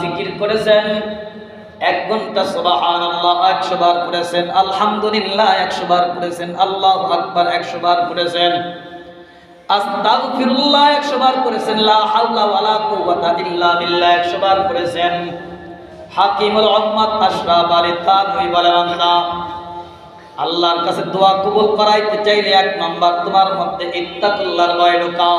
জিকির করেছেন, এক ঘণ্টা সুবাহান আল্লাহ একশো বার করেছেন আলহামদুলিল্লাহ একশো বার করেছেন আল্লাহ আকবার একশো বার করেছেন আস্তাগফিরুল্লাহ একশো বার করেছেন লা হাওলা ওয়ালা কুওয়াতা ইল্লা বিল্লাহ একশো বার করেছেন হাকিমুল উম্মাত আশরাফ আলী থানভী বলেন, আল্লাহ, আল্লাহর কাছে দোয়া কবুল করাইতে চাইলে এক নম্বর তোমার মধ্যে ইত্তাকুল্লাহর ভয় ঢোকাও।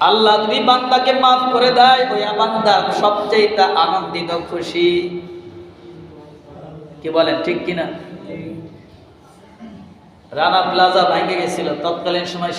আল্লাহ যদি বান্দাকে মাফ করে দেয় ওই বান্দা সবচেয়ে আনন্দিত, খুশি। কি বলেন, ঠিক কিনা? রানা প্লাজা ভেঙে গেছিল, তৎকালীন সময়